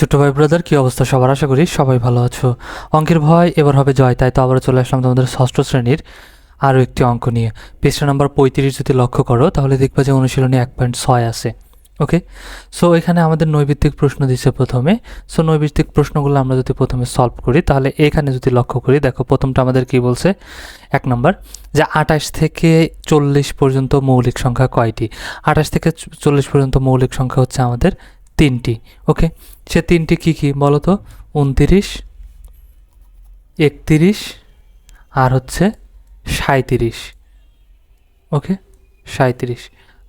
ছোট্ট ভাই ব্রাদার কি অবস্থা সবার? আশা করি সবাই ভালো আছো। অঙ্কের ভয় এবার হবে জয়, তাই তো আবার চলে আসলাম তোমাদের ষষ্ঠ শ্রেণির আরও একটি অঙ্ক নিয়ে। পৃষ্ঠা নাম্বার পঁয়ত্রিশ যদি লক্ষ্য করো, তাহলে দেখবে যে অনুশীলনী এক পয়েন্ট ছয় আছে। ওকে সো এখানে আমাদের নৈবিত্তিক প্রশ্ন দিচ্ছে প্রথমে। সো নৈবিত্তিক প্রশ্নগুলো আমরা যদি প্রথমে সলভ করি, তাহলে এখানে যদি লক্ষ্য করি, দেখো প্রথমটা আমাদের কি বলছে? এক নম্বর যে আঠাশ থেকে চল্লিশ পর্যন্ত মৌলিক সংখ্যা কয়টি? আঠাশ থেকে চল্লিশ পর্যন্ত মৌলিক সংখ্যা হচ্ছে আমাদের তিনটি, ওকে? সে তিনটি কি কি বলো তো? উনতিরিশ, একতিরিশ, আর হচ্ছে সাঁত্রিশ ওকে? সাঁত্রিশ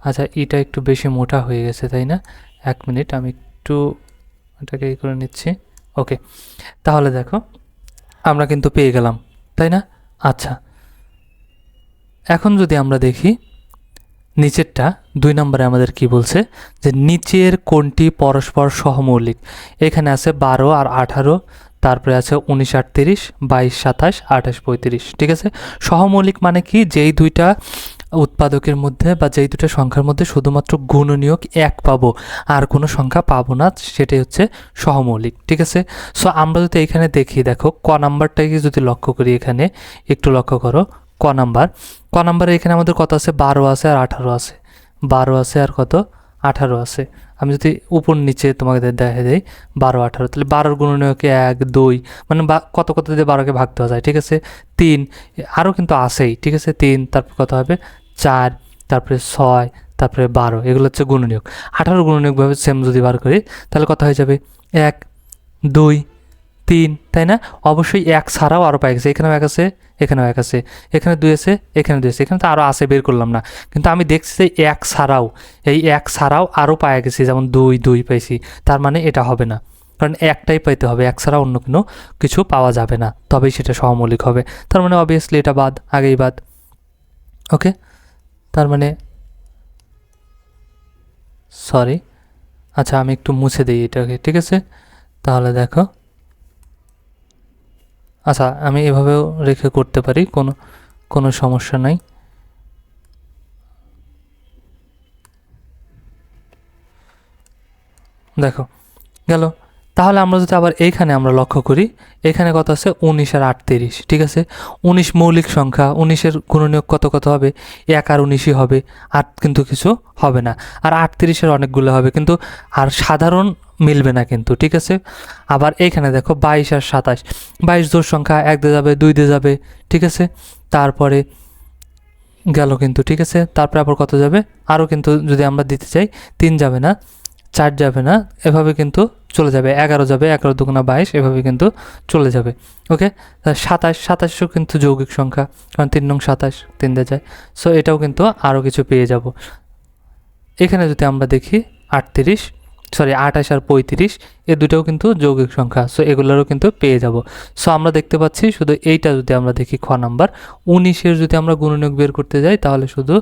আচ্ছা এটা একটু বেশি মোটা হয়ে গেছে, তাই না? এক মিনিট, আমি একটু এটাকে করে নিচ্ছি, ওকে? তাহলে দেখো, আমরা কিন্তু পেয়ে গেলাম, তাই না? আচ্ছা এখন যদি আমরা দেখি নিচেরটা দুই নম্বরে আমাদের কি বলছে? যে নিচের কোনটি পরস্পর সহমৌলিক। এখানে আছে বারো আর আঠারো, তারপরে আছে উনিশ আটত্রিশ বাইশ, সাতাশ, আঠাশ, পঁয়ত্রিশ, ঠিক আছে? সহমৌলিক মানে কি? যেই দুইটা উৎপাদকের মধ্যে বা যেই দুটো সংখ্যার মধ্যে শুধুমাত্র গুণনীয়ক এক পাবো, আর কোনো সংখ্যা পাবো না, সেটাই হচ্ছে সহমৌলিক, ঠিক আছে? সো আমরা যদি এখানে দেখি, দেখো, ক নাম্বারটাকে যদি লক্ষ্য করি এখানে, একটু লক্ষ্য করো। ক নাম্বার? ক নাম্বারে এখানে আমাদের কত আছে? বারো আছে আর আঠারো আছে। বারো আছে আর কত? আঠারো আছে। আমি যদি উপর নিচে তোমাকে দেখা দেই, বারো, আঠারো। তাহলে বারোর গুণনীয়কে এক, দুই মানে বা কত কত দিয়ে বারোকে ভাগ দেওয়া যায়, ঠিক আছে? তিন আরও কিন্তু আছেই, ঠিক আছে? তিন, তারপর কত হবে? চার, তারপরে ছয়, তারপরে বারো। এগুলো হচ্ছে গুণনীয়ক। আঠারো গুণনীয়কভাবে সেম যদি বার করি, তাহলে কত হয়ে যাবে? এক, দুই তিন, তাই না? অবশ্যই এক ছাড়াও আরও পাই গেছে। এখানেও এক আছে, এখানেও এক আছে, এখানে দুই আছে, এখানে দুই আছে। এখানে তো আরও আছে, বের করলাম না। কিন্তু আমি দেখছি যে এক ছাড়াও, এই এক ছাড়াও আরও পাওয়া গেছে, যেমন দুই দুই পাইছি। তার মানে এটা হবে না। কারণ একটাই পাইতে হবে, এক ছাড়া অন্য কোনো কিছু পাওয়া যাবে না। তবেই সেটা সহমৌলিক হবে। তার মানে অবভিয়াসলি এটা বাদ, আগেই বাদ। ওকে তার মানে সরি আচ্ছা আমি একটু মুছে দিই এটাকে, ঠিক আছে? তাহলে দেখো। আচ্ছা আমি এভাবেও রেখে করতে পারি, কোনো কোনো সমস্যা নাই। দেখো, গেল। তাহলে আমরা যদি আবার এইখানে আমরা লক্ষ্য করি, এখানে কত আছে? উনিশ আর আটত্রিশ, ঠিক আছে? উনিশ মৌলিক সংখ্যা, উনিশের গুণনীয়ক কত কত হবে? এক আর উনিশই হবে, আট কিন্তু কিছু হবে না। আর আটত্রিশের অনেকগুলো হবে, কিন্তু আর সাধারণ মিলবে না কিন্তু, ঠিক আছে? আবার এইখানে দেখো বাইশ আর সাতাশ। বাইশ জোর সংখ্যা, এক দিয়ে যাবে, দুই দিয়ে যাবে, ঠিক আছে? তারপরে গেল কিন্তু, ঠিক আছে? তারপরে আবার কত যাবে? আরও কিন্তু যদি আমরা দিতে চাই, তিন যাবে না, চার যাবে না, এভাবে কিন্তু চলে যাবে। এগারো যাবে, এগারো দুগুণা বাইশ, এভাবে কিন্তু চলে যাবে, ওকে? সাতাশ, সাতাশও কিন্তু যৌগিক সংখ্যা, কারণ তিন নং সাতাশ, তিন দিয়ে যায়। সো এটাও কিন্তু আরও কিছু পেয়ে যাব। এখানে যদি আমরা দেখি আটত্রিশ সরি, আঠাশ আর পঁয়ত্রিশ, এ দুটোও কিন্তু যৌগিক সংখ্যা সো এগুলোরও কিন্তু পেয়ে যাব। সো আমরা দেখতে পাচ্ছি শুধু এইটা যদি আমরা দেখি খ নাম্বার, উনিশের যদি আমরা গুণনীয়ক বের করতে যাই, তাহলে শুধু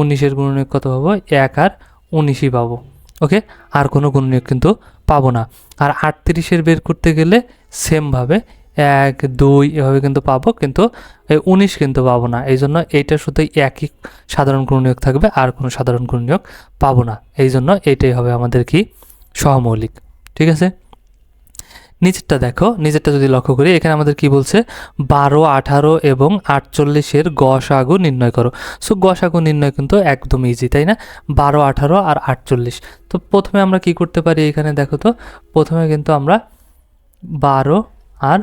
উনিশের গুণনীয়ক কত পাবো? এক আর উনিশই পাবো ওকে আর কোনো গুণনীয়ক কিন্তু পাবো না। আর আটত্রিশের বের করতে গেলে সেমভাবে এক, দুই এভাবে কিন্তু পাবো, কিন্তু এই উনিশ কিন্তু পাবো না। এই জন্য এইটা শুধু একই সাধারণ গুণনীয়ক থাকবে, আর কোনো সাধারণ গুণনীয়ক পাবো না। এই জন্য এইটাই হবে আমাদের কি সহমৌলিক, ঠিক আছে? নিচেরটা দেখো, নিচেরটা যদি লক্ষ্য করি, এখানে আমাদের কি বলছে? বারো, আঠারো এবং আটচল্লিশের গসাগু নির্ণয় করো। সো গসাগু নির্ণয় কিন্তু একদম ইজি তাই না? বারো, আঠারো আর আটচল্লিশ। তো প্রথমে আমরা কি করতে পারি এখানে দেখো তো? প্রথমে কিন্তু আমরা বারো আর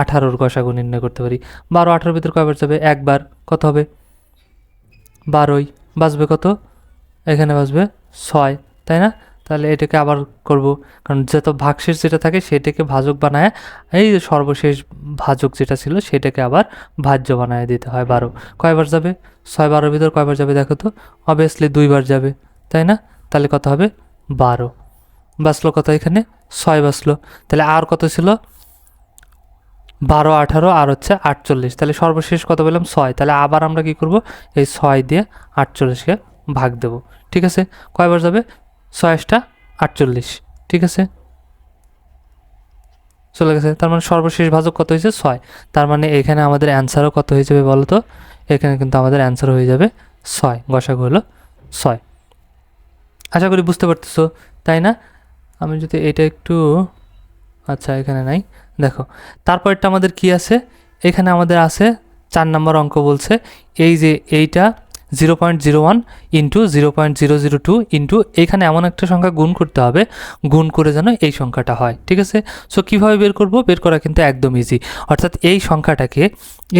আঠারোর গসাগু নির্ণয় করতে পারি। বারো, আঠারোর ভিতর কয়বার যাবে? একবার। কত হবে? বারোই। বাঁচবে কত? এখানে বাঁচবে ছয়, তাই না? তাহলে এটাকে আবার করব। কারণ যত ভাগশেষ যেটা থাকে সেটাকে ভাজক বানায়, এই সর্বশেষ ভাজক যেটা ছিল সেটাকে আবার ভাজ্য বানায় দিতে হয় বারো। কয়বার যাবে? ছয় বারোর ভিতর কয়বার যাবে দেখো তো? অবভিয়াসলি দুইবার যাবে, তাই না? তাহলে কত হবে? বারো। বাঁচলো কত এখানে? ছয় বাঁচলো। তাহলে আর কত ছিল? বারো, আঠারো, আর হচ্ছে আটচল্লিশ। তাহলে সর্বশেষ কত পেলাম? ছয়। তাহলে আবার আমরা কি করব? এই ছয় দিয়ে আটচল্লিশকে ভাগ দেব। ঠিক আছে? কয়বার যাবে? ছয়টা আটচল্লিশ, ঠিক আছে? চলে গেছে। তার মানে সর্বশেষ ভাজক কত হয়েছে? ছয়। তার মানে এখানে আমাদের অ্যান্সারও কত হয়ে যাবে বলো তো? এখানে কিন্তু আমাদের অ্যান্সার হয়ে যাবে ছয়। গসাগু হলো ছয়। আশা করি বুঝতে পারতেছো, তাই না? আমি যদি এটা একটু আচ্ছা এখানে নাই। দেখো তারপরটা আমাদের কি আছে? এখানে আমাদের আছে চার নম্বর অঙ্ক বলছে, এই যে এইটা zero point zero one into zero point zero zero two into এখানে এমন একটা সংখ্যা গুণ করতে হবে, গুণ করে যেন এই সংখ্যাটা হয়, ঠিক আছে? সো কীভাবে বের করব? বের করা কিন্তু একদম ইজি অর্থাৎ এই সংখ্যাটাকে,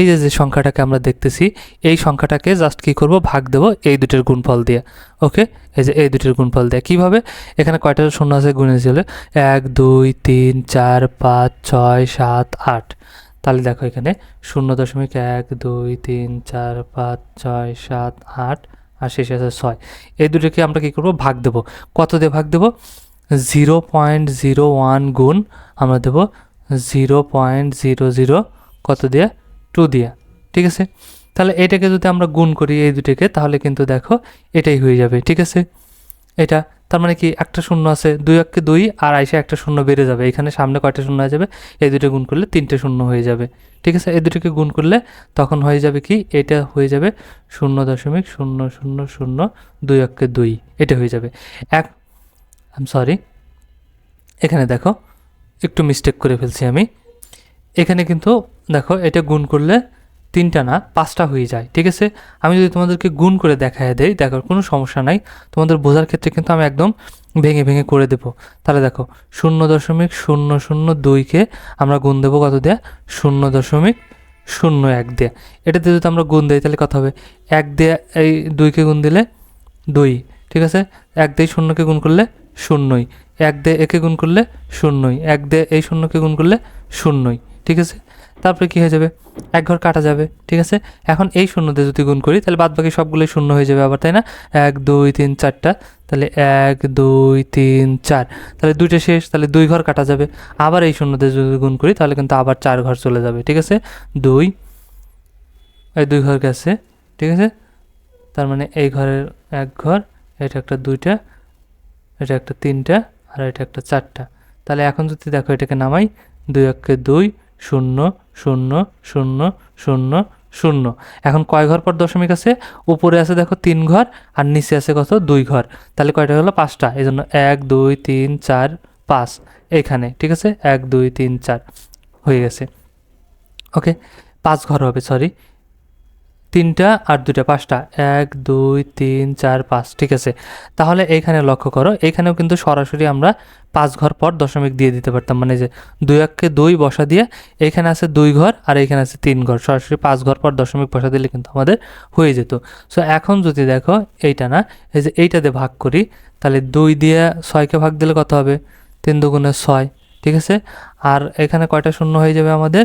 এই যে যে সংখ্যাটাকে আমরা দেখতেছি, এই সংখ্যাটাকে জাস্ট কী করব? ভাগ দেবো এই দুটোর গুণফল দিয়ে ওকে এই যে, এই দুটোর গুণফল দিয়ে। কীভাবে? এখানে কয়টা শূন্য আছে? গুণে ছিল এক, দুই, তিন, চার, পাঁচ, ছয়, সাত, আট। তাহলে দেখো এখানে শূন্য দশমিক এক, দুই, তিন, চার, পাঁচ, ছয়, সাত, আট, আর শেষে আছে ছয়। এই দুটোকে আমরা কী করব? ভাগ দেবো। কত দিয়ে ভাগ দেবো? জিরো পয়েন্ট জিরো ওয়ান গুণ আমরা দেবো জিরো পয়েন্ট জিরো জিরো কত দিয়ে? টু দিয়ে। ঠিক আছে? তাহলে এটাকে যদি আমরা গুণ করি এই দুটোকে, তাহলে কিন্তু দেখো এটাই হয়ে যাবে। ঠিক আছে? এটা, তার মানে কি একটা শূন্য আছে, দুই এককে দুই, আর আইসে একটা শূন্য বেড়ে যাবে। এখানে সামনে কয়টা শূন্য হয়ে যাবে? এই দুটো গুণ করলে তিনটে শূন্য হয়ে যাবে। ঠিক আছে? এই দুটোকে গুণ করলে তখন হয়ে যাবে কি? এটা হয়ে যাবে শূন্য দশমিক শূন্য শূন্য শূন্য দুই এককে দুই। এটা হয়ে যাবে। এক আম সরি এখানে দেখো, একটু মিস্টেক করে ফেলছি আমি। এখানে কিন্তু দেখো, এটা গুণ করলে তিনটা না, পাঁচটা হয়ে যায়, ঠিক আছে? আমি যদি তোমাদেরকে গুণ করে দেখায় দেই দেখার কোনো সমস্যা নাই। তোমাদের বোঝার ক্ষেত্রে কিন্তু আমি একদম ভেঙে ভেঙে করে দেবো। তাহলে দেখো, শূন্য দশমিক শূন্য শূন্য দুইকে আমরা গুণ দেবো কত দেয়া? শূন্য দশমিক শূন্য এক দেয়া। এটাতে যদি আমরা গুণ দিই, তাহলে কত হবে? এক দেয়া, এই দুইকে গুণ দিলে দুই, ঠিক আছে? এক দিয়ে শূন্যকে গুণ করলে শূন্যই। এক দিয়ে একে গুণ করলে শূন্যই। এক দিয়ে এই শূন্যকে গুণ করলে শূন্যই, ঠিক আছে? তারপরে কী হয়ে যাবে? এক ঘর কাটা যাবে, ঠিক আছে? এখন এই শূন্য দিয়ে যদি গুণ করি, তাহলে বাদ বাকি সবগুলোই শূন্য হয়ে যাবে আবার, তাই না? এক, দুই, তিন, চারটা। তাহলে এক, দুই, তিন, চার। তাহলে দুইটা শেষ, তাহলে দুই ঘর কাটা যাবে। আবার এই শূন্য দিয়ে যদি গুণ করি, তাহলে কিন্তু আবার চার ঘর চলে যাবে, ঠিক আছে? দুই, এই দুই ঘর গেছে, ঠিক আছে? তার মানে এই ঘরের এক ঘর, এটা একটা দুইটা, এটা একটা তিনটা, আর এটা একটা চারটা। তাহলে এখন যদি দেখো এটাকে নামাই, দুই একে দুই, শূন্য শূন্য শূন্য শূন্য শূন্য। এখন কয় ঘর পর দশমিক আছে? উপরে আছে দেখো তিন ঘর, আর নিচে আছে কত? দুই ঘর। তাহলে কয়টা হলো? পাঁচটা। এই জন্য এক, দুই, তিন, চার, পাঁচ। এখানে ঠিক আছে? এক, দুই, তিন, চার। হয়ে গেছে। ওকে, পাঁচ ঘর হবে সরি তিনটা আর দুটা পাঁচটা। এক, দুই, তিন, চার, পাঁচ, ঠিক আছে? তাহলে এইখানে লক্ষ্য করো, এইখানেও কিন্তু সরাসরি আমরা পাঁচ ঘর পর দশমিক দিয়ে দিতে পারতাম। মানে যে দুই এককে দুই বসা দিয়ে এইখানে আছে দুই ঘর আর এইখানে আছে তিন ঘর। সরাসরি পাঁচ ঘর পর দশমিক বসা দিলে কিন্তু আমাদের হয়ে যেত। সো এখন যদি দেখো এইটা না, এই যে এইটা দিয়ে ভাগ করি, তাহলে দুই দিয়ে ছয়কে ভাগ দিলে কত হবে? তিন দুগুণে ছয়, ঠিক আছে? আর এখানে কয়টা শূন্য হয়ে যাবে আমাদের?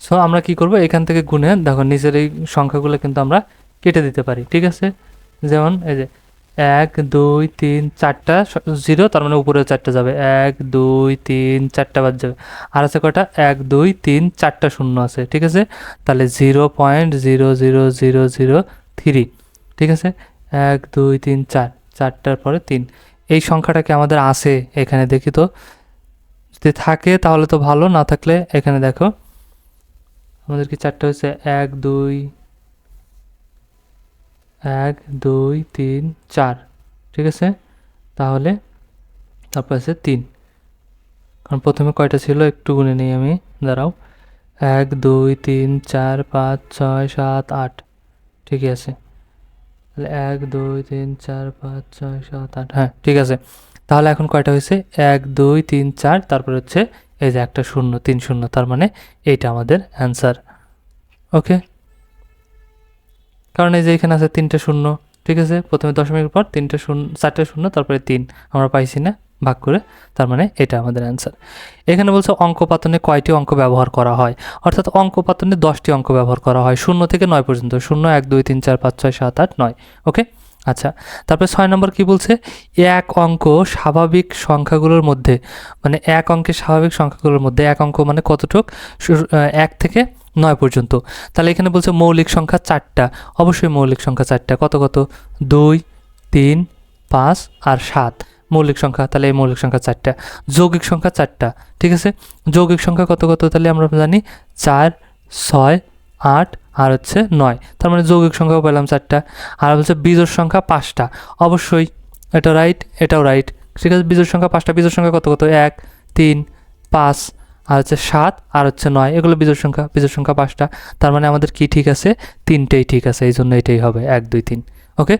সো আমরা কি করব? এখান থেকে গুনে দেখো, নিচের এই সংখ্যাগুলো কিন্তু আমরা কেটে দিতে পারি, ঠিক আছে? যেমন এই যে এক, দুই, তিন, চারটা জিরো তার মানে উপরে চারটা যাবে। এক, দুই, তিন, চারটা বাদ যাবে। আর আছে কয়টা? এক, দুই, তিন, চারটা শূন্য আছে, ঠিক আছে? তাহলে zero point zero zero zero zero three ঠিক আছে? এক, দুই, তিন, চার, চারটার পরে তিন। এই সংখ্যাটাকে আমাদের আসে এখানে দেখি তো? যদি থাকে তাহলে তো ভালো, না থাকলে এখানে দেখো আমাদের কি চারটা হচ্ছে এক, দুই এক, দুই, তিন, চার। ঠিক আছে? তাহলে তারপর আছে তিন। কারণ প্রথমে কয়টা ছিল? একটু গুনে নিই আমি। দাঁড়াও। এক, দুই, তিন, চার, পাঁচ, ছয়, সাত, আট। ঠিকই আছে। তাহলে এক, দুই, তিন, চার, পাঁচ, ছয়, সাত, আট। হ্যাঁ ঠিক আছে। তাহলে এখন কয়টা হয়েছে? এক, দুই, তিন, চার। তারপর হচ্ছে এই যে একটা শূন্য, তিন শূন্য, তার মানে এইটা আমাদের অ্যান্সার ওকে কারণ এই যে এখানে আছে তিনটে শূন্য, ঠিক আছে? প্রথমে দশমিকের পর তিনটে শূন্য, চারটে শূন্য, তারপরে তিন। আমরা পাইছি না, ভাগ করে, তার মানে এটা আমাদের অ্যান্সার এখানে বলছে অঙ্ক পাতনে কয়টি অঙ্ক ব্যবহার করা হয়? অর্থাৎ অঙ্ক পাতনে দশটি অঙ্ক ব্যবহার করা হয়, শূন্য থেকে নয় পর্যন্ত, শূন্য, এক, দুই, তিন, চার, পাঁচ, ছয়, সাত, আট, নয়। ওকে আচ্ছা তারপরে ছয় নম্বর কি বলছে? এক অঙ্ক স্বাভাবিক সংখ্যাগুলোর মধ্যে মানে এক অঙ্কের স্বাভাবিক সংখ্যাগুলোর মধ্যে, এক অঙ্ক মানে কতটুক? এক থেকে নয় পর্যন্ত। তাহলে এখানে বলছে মৌলিক সংখ্যা চারটা। অবশ্যই মৌলিক সংখ্যা চারটা। কত কত? দুই, তিন, পাঁচ আর সাত। মৌলিক সংখ্যা, তাহলে এই মৌলিক সংখ্যা চারটা। যৌগিক সংখ্যা চারটা। ঠিক আছে? যৌগিক সংখ্যা কত কত? তাহলে আমরা জানি চার, ছয় আট, আর হচ্ছে নয়। তার মানে যৌগিক সংখ্যাও পেলাম চারটা। আর হচ্ছে বীজোর সংখ্যা পাঁচটা। অবশ্যই এটা রাইট এটাও রাইট ঠিক আছে, বীজোর সংখ্যা পাঁচটা, বীজোর সংখ্যা কত কত? এক, তিন, পাঁচ, আর হচ্ছে সাত, আর হচ্ছে নয়। এগুলো বিজোড় সংখ্যা বিজোড় সংখ্যা পাঁচটা। তার মানে আমাদের কি ঠিক আছে? তিনটেই ঠিক আছে এই জন্য এটাই হবে। এক, দুই, তিন। ওকে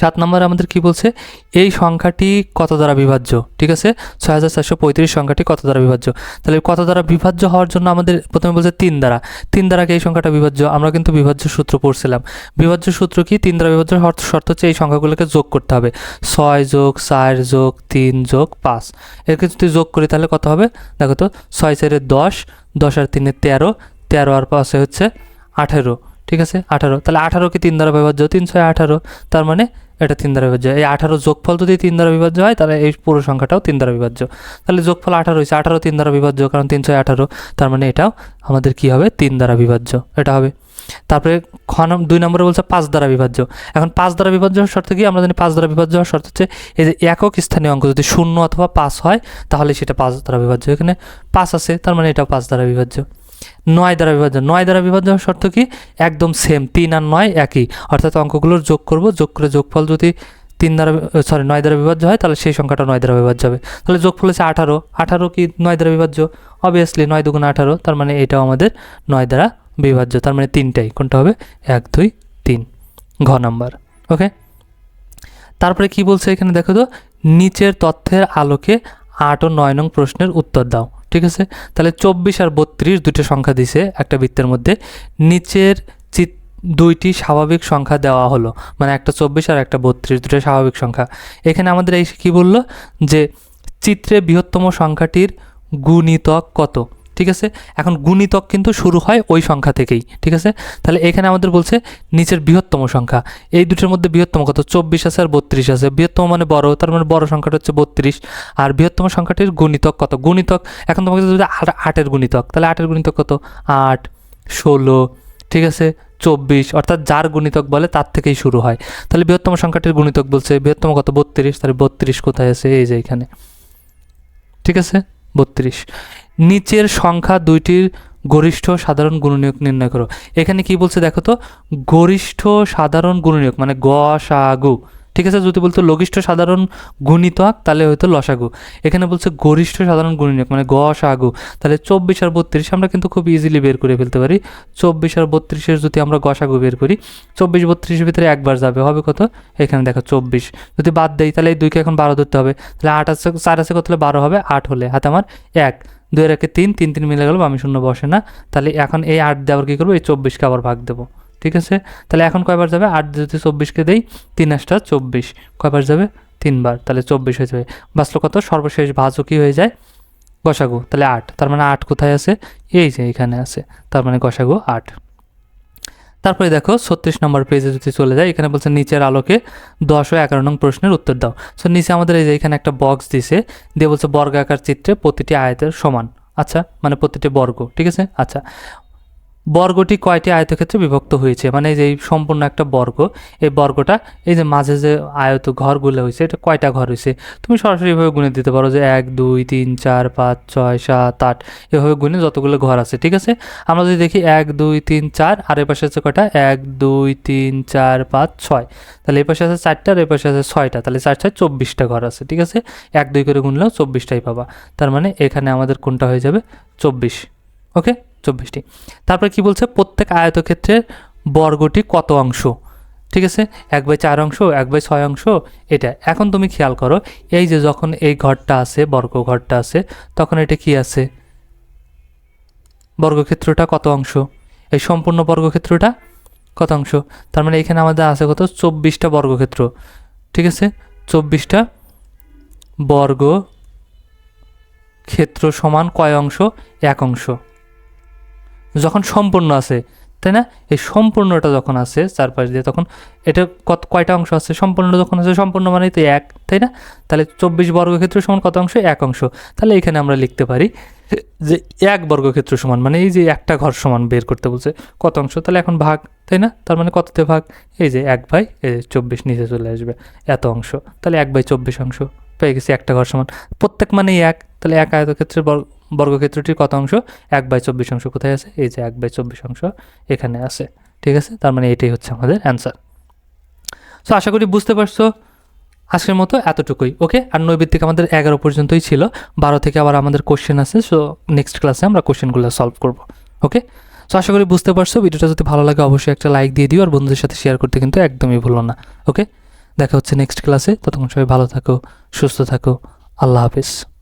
সাত নম্বরে আমাদের কি বলছে? এই সংখ্যাটি কত দ্বারা বিভাজ্য? ঠিক আছে? ছয় হাজার চারশো পঁয়ত্রিশ সংখ্যাটি কত দ্বারা বিভাজ্য? তাহলে কত দ্বারা বিভাজ্য হওয়ার জন্য আমাদের প্রথমে বলছে তিন দ্বারা। তিন দ্বারা কি এই সংখ্যাটা বিভাজ্য? আমরা কিন্তু বিভাজ্য সূত্র পড়ছিলাম। বিভাজ্য সূত্র কি? তিন দ্বারা বিভাজ্য শর্ত হচ্ছে এই সংখ্যাগুলোকে যোগ করতে হবে। ছয় যোগ চার যোগ তিন যোগ পাঁচ। এরকে যদি যোগ করি তাহলে কত হবে? দেখো তো, ছয় চারে দশ দশ আর তিনে তেরো তেরো আর পাঁচে হচ্ছে আঠেরো। ঠিক আছে? আঠারো। তাহলে আঠারোকে তিন দ্বারা বিভাজ্য? তিন ছয় আঠারো। তার মানে এটা তিন দ্বারা বিভাজ্য। এই আঠারো যোগফল যদি তিন দ্বারা বিভাজ্য হয়, তাহলে এই পুরো সংখ্যাটাও তিন দ্বারা বিভাজ্য। তাহলে যোগফল আঠারো হয়েছে। আঠারো তিন দ্বারা বিভাজ্য, কারণ তিন ছয় আঠারো। তার মানে এটাও আমাদের কি হবে? তিন দ্বারা বিভাজ্য। এটা হবে। তারপরে খ দুই নম্বরে বলছে পাঁচ দ্বারা বিভাজ্য। এখন পাঁচ দ্বারা বিভাজ্য হওয়ার শর্ত কি? আমরা জানি পাঁচ দ্বারা বিভাজ্য হওয়ার শর্ত হচ্ছে এই যে একক স্থানীয় অঙ্ক যদি শূন্য অথবা পাঁচ হয়, তাহলে সেটা পাঁচ দ্বারা বিভাজ্য। এখানে পাঁচ আছে, তার মানে এটাও পাঁচ দ্বারা বিভাজ্য। নয় দ্বারা বিভাজ্য। নয় দ্বারা বিভাজ্য শর্ত কি? একদম সেম তিন আর নয় একই। অর্থাৎ অঙ্কগুলোর যোগ করব, যোগ করে যোগফল যদি তিন দ্বারা সরি নয় দ্বারা বিভাজ্য হয়, তাহলে সেই সংখ্যাটা নয় দ্বারা বিভাজ্য হবে। তাহলে যোগফল হচ্ছে আঠারো। আঠারো কি নয় দ্বারা বিভাজ্য? অবভিয়াসলি নয় দুগুণ আঠারো, তার মানে এটাও আমাদের নয় দ্বারা বিভাজ্য। তার মানে তিনটাই। কোনটা হবে? এক, দুই, তিন। ঘ নাম্বার। ওকে? তারপরে কি বলছে এখানে? দেখো তো, নিচের তথ্যের আলোকে আট ও নয় নং প্রশ্নের উত্তর দাও। ঠিক আছে? তাহলে চব্বিশ আর বত্রিশ দুটো সংখ্যা দিছে একটা বৃত্তের মধ্যে। নিচের চিত দুইটি স্বাভাবিক সংখ্যা দেওয়া হলো। মানে একটা চব্বিশ আর একটা বত্রিশ দুটো স্বাভাবিক সংখ্যা। এখানে আমাদের এই কী বলল? যে চিত্রে বৃহত্তম সংখ্যাটির গুণিতক কত? ঠিক আছে? এখন গুণিতক কিন্তু শুরু হয় ওই সংখ্যা থেকেই, ঠিক আছে? তাহলে এখানে আমাদের বলছে নিচের বৃহত্তম সংখ্যা। এই দুটোর মধ্যে বৃহত্তম কত? চব্বিশ আছে আর বত্রিশ আছে। বৃহত্তম মানে বড়, তার মানে বড় সংখ্যাটা হচ্ছে বত্রিশ। আর বৃহত্তম সংখ্যাটির গুণিতক কত? গুণিতক, এখন তোমাকে যদি আটের গুণিতক, তাহলে আটের গুণিতক কত? আট, ষোলো, ঠিক আছে? চব্বিশ, অর্থাৎ যার গুণিতক বলে তার থেকেই শুরু হয়। তাহলে বৃহত্তম সংখ্যাটির গুণিতক বলছে, বৃহত্তম কত? বত্রিশ, তাহলে বত্রিশ কোথায় আছে? এই যে এখানে। ঠিক আছে? বত্রিশ। নিচের সংখ্যা দুইটির গরিষ্ঠ সাধারণ গুণনীয়ক নির্ণয় করো। এখানে কি বলছে দেখো তো? গরিষ্ঠ সাধারণ গুণনীয়ক মানে গ সাগু ঠিক আছে? যদি বলতো লঘিষ্ঠ সাধারণ গুণিতক তাহলে হয়তো লসাগু। এখানে বলছে গরিষ্ঠ সাধারণ গুণনীয়ক মানে গ সাগু তাহলে চব্বিশ আর বত্রিশ আমরা কিন্তু খুব ইজিলি বের করে ফেলতে পারি। চব্বিশ আর বত্রিশের যদি আমরা গসাগু বের করি, চব্বিশ বত্রিশের ভিতরে একবার যাবে। হবে কত? এখানে দেখো চব্বিশ। যদি বাদ দেই, তাহলে এই দুইকে এখন বারো ধরতে হবে। তাহলে আট আছে, চার আছে কত হলে বারো হবে? আট হলে। হাতে আমার এক। দুই একে তিন তিন তিন মিলে গেল আমি শূন্য বসে না। তাহলে এখন এই আট দিয়ে আবার কী করব? এই চব্বিশকে আবার ভাগ দেবো। ঠিক আছে? তাহলে এখন কয়বার যাবে? আট যদি চব্বিশকে দেই, তিন আটটা চব্বিশ। কয়বার যাবে? তিনবার। তাহলে চব্বিশ হয়ে যাবে। বাঁচলো কত? সর্বশেষ ভাজও কী হয়ে যায় গসাগু। তাহলে আট। তার মানে আট কোথায় আছে? এই যে এখানে আছে। তার মানে গসাগু আট। তারপরে দেখো ছত্রিশ নম্বর পেজে যদি চলে যায়, এখানে বলছে নিচের আলোকে দশ ও এগারো নং প্রশ্নের উত্তর দাও। সো নিচে আমাদের এই যে এখানে একটা বক্স দিছে, দিয়ে বলছে বর্গাকার চিত্রে প্রতিটি আয়তের সমান। আচ্ছা মানে প্রতিটি বর্গ, ঠিক আছে? আচ্ছা। বর্গটি কয়টি আয়তক্ষেত্রে বিভক্ত হয়েছে? মানে যে সম্পূর্ণ একটা বর্গ, এই বর্গটা, এই যে মাঝে যে আয়ত ঘরগুলো হয়েছে, এটা কয়টা ঘর হয়েছে? তুমি সরাসরি এভাবে গুণে দিতে পারো যে এক, দুই, তিন, চার, পাঁচ, ছয়, সাত, আট, এভাবে গুণে যতগুলো ঘর আছে, ঠিক আছে? আমরা যদি দেখি এক, দুই, তিন, চার, আর এর পাশে আছে কয়টা? এক, দুই, তিন, চার, পাঁচ, ছয়। তাহলে এই পাশে আছে চারটা, আর এই পাশে আছে ছয়টা। তাহলে চার, ছয়, চব্বিশটা ঘর আছে, ঠিক আছে? এক, দুই করে গুনলেও চব্বিশটাই পাবা। তার মানে এখানে আমাদের কোনটা হয়ে যাবে? চব্বিশ, ওকে? চব্বিশটি। তারপরে কি বলছে? প্রত্যেক আয়তক্ষেত্রের বর্গটি কত অংশ? ঠিক আছে? এক বাই চার অংশ, এক বাই ছয় অংশ, এটা। এখন তুমি খেয়াল করো, এই যে যখন এই ঘরটা আছে, বর্গ ঘরটা আছে, তখন এটা কি আছে? বর্গক্ষেত্রটা কত অংশ? এই সম্পূর্ণ বর্গক্ষেত্রটা কত অংশ? তার মানে এখানে আমাদের আছে কত? চব্বিশটা বর্গক্ষেত্র। ঠিক আছে? চব্বিশটা বর্গ ক্ষেত্র সমান কয় অংশ? এক অংশ। যখন সম্পূর্ণ আছে, তাই না? এই সম্পূর্ণটা যখন আছে চারপাশ দিয়ে, তখন এটা কত, কয়টা অংশ আছে? সম্পূর্ণ যখন আছে, সম্পূর্ণ মানেই তো এক, তাই না? তাহলে চব্বিশ বর্গক্ষেত্র সমান কত অংশ? এক অংশ। তাহলে এখানে আমরা লিখতে পারি যে এক বর্গক্ষেত্র সমান মানে এই যে একটা ঘর সমান বের করতে বলছে, কত অংশ? তাহলে এখন ভাগ, তাই না? তার মানে কততে ভাগ? এই যে এক বাই চব্বিশ নিচে চলে আসবে, এত অংশ। তাহলে এক বাই চব্বিশ অংশ। পেয়ে গেছি একটা ঘর সমান। প্রত্যেক মানেই এক। তাহলে এক আয়তক্ষেত্রের বর্গ বর্গক্ষেত্রটির কত অংশ? এক বাই চব্বিশ অংশ কোথায় আছে? এই যে এক বাই চব্বিশ অংশ এখানে আছে। ঠিক আছে? তার মানে এটাই হচ্ছে আমাদের অ্যান্সার সো আশা করি বুঝতে পারছ আজকের মতো এতটুকুই ওকে আর নৈবিত্তিক আমাদের এগারো পর্যন্তই ছিল। বারো থেকে আবার আমাদের কোশ্চেন আছে সো নেক্সট ক্লাসে আমরা কোশ্চেনগুলো সলভ করব ওকে সো আশা করি বুঝতে পারছ। ভিডিওটা যদি ভালো লাগে, অবশ্যই একটা লাইক দিয়ে দিও, আর বন্ধুদের সাথে শেয়ার করতে কিন্তু একদমই ভুলো না ওকে দেখা হচ্ছে নেক্সট ক্লাসে ততক্ষণ সবাই ভালো থাকো, সুস্থ থাকো। আল্লাহ হাফিজ।